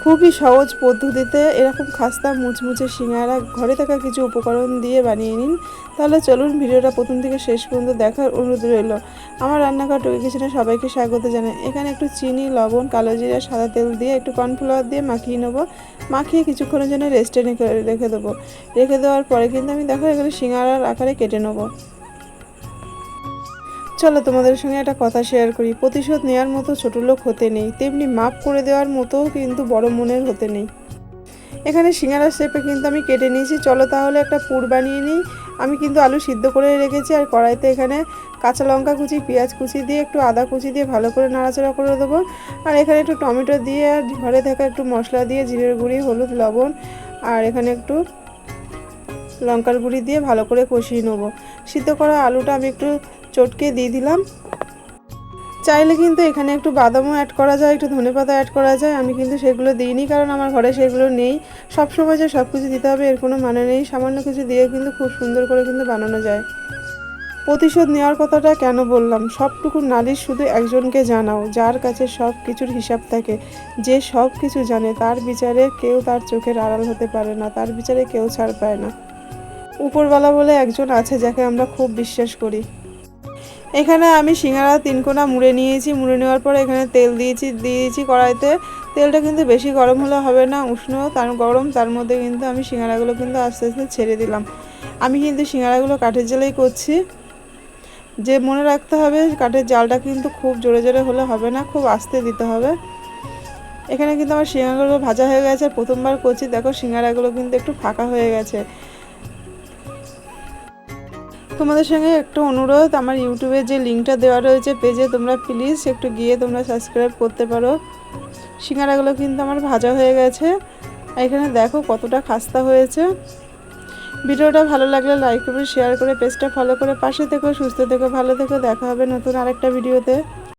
খুবই সহজ পদ্ধতিতে এরকম খাস্তা, মুচমুচে সিঙ্গারা, ঘরে থাকা কিছু উপকরণ দিয়ে বানিয়ে নিন। তাহলে চলুন ভিডিওটা প্রথম থেকে শেষ পর্যন্ত দেখার অনুরোধ রইল। আমার রান্নাঘর টুকি কিচেনে সবাইকে স্বাগত জানাই। এখানে একটু চিনি, লবণ, কালো জিরা, সাদা তেল দিয়ে একটু কর্নফ্লাওয়ার দিয়ে মাখিয়ে নেব। মাখিয়ে কিছুক্ষণের জন্য রেস্টে রেখে দেবো। রেখে দেওয়ার পরে কিন্তু আমি দেখো এখানে সিঙ্গারার আকারে কেটে নেব। চলো তোমাদের সঙ্গে একটা কথা শেয়ার করি। প্রতিশোধ নেওয়ার মতো ছোট লোক হতে নেই, তেমনি মাপ করে দেওয়ার মতোও কিন্তু বড় মনের হতে নেই। এখানে সিঙ্গারার শেপে কিন্তু আমি কেটে নিয়েছি। চলো তাহলে একটা পুর বানিয়ে নিই। আমি কিন্তু আলু সিদ্ধ করে রেখেছি আর কড়াইতে এখানে কাঁচা লঙ্কা কুচি, পেঁয়াজ কুচি দিয়ে একটু আদা কুচি দিয়ে ভালো করে নাড়াচাড়া করে দেবো। আর এখানে একটু টমেটো দিয়ে আর ঘরে থাকা একটু মশলা দিয়ে জিরের গুঁড়ি, হলুদ, লবণ আর এখানে একটু লঙ্কার গুঁড়ি দিয়ে ভালো করে কষিয়ে নেব। সিদ্ধ করা আলুটা আমি একটু চটকে দিয়ে দিলাম। চাইলে কিন্তু এখানে একটু বাদামও অ্যাড করা যায়, একটু ধনেপাতা অ্যাড করা যায়। আমি কিন্তু সেগুলো দিইনি কারণ আমার ঘরে সেগুলো নেই। সব সময় যে সব কিছু দিতে হবে এর কোনো মানে নেই। সামান্য কিছু দিয়ে কিন্তু খুব সুন্দর করে কিন্তু বানানো যায়। প্রতিশোধ নেওয়ার কথাটা কেন বললাম? সবটুকু নালিশ শুধু একজনকে জানাও, যার কাছে সব কিছুর হিসাব থাকে। যে সব কিছু জানে, তার বিচারে কেউ তার চোখের আড়াল হতে পারে না, তার বিচারে কেউ ছাড় পায় না। উপরওয়ালা বলে একজন আছে যাকে আমরা খুব বিশ্বাস করি। এখানে আমি সিঙ্গারা তিনকোনা মুড়ে নিয়েছি। মুড়ে নেওয়ার পরে এখানে তেল দিয়েছি দিয়েছি কড়াইতে। তেলটা কিন্তু বেশি গরম হলে হবে না, উষ্ণ। তার গরম, তার মধ্যে কিন্তু আমি সিঙ্গারাগুলো কিন্তু আস্তে আস্তে ছেড়ে দিলাম। আমি কিন্তু সিঙ্গারাগুলো কাঠের জালেই করছি। যে মনে রাখতে হবে, কাঠের জালটা কিন্তু খুব জোরে জোরে হলে হবে না, খুব আস্তে দিতে হবে। এখানে কিন্তু আমার সিঙ্গারাগুলো ভাজা হয়ে গেছে প্রথমবার করছি। দেখো সিঙ্গারাগুলো কিন্তু একটু ফাঁকা হয়ে গেছে। তোমাদের সঙ্গে একটা অনুরোধ, আমার ইউটিউবে যে লিঙ্কটা দেওয়া রয়েছে পেজে তোমরা প্লিজ একটু গিয়ে তোমরা সাবস্ক্রাইব করতে পারো। সিঙ্গারাগুলো কিন্তু আমার ভাজা হয়ে গেছে। এখানে দেখো কতটা খাস্তা হয়েছে। ভিডিওটা ভালো লাগলে লাইক করে শেয়ার করে পেজটা ফলো করে পাশে থেকো, সুস্থ থেকো, ভালো থেকো। দেখা হবে নতুন আরেকটা ভিডিওতে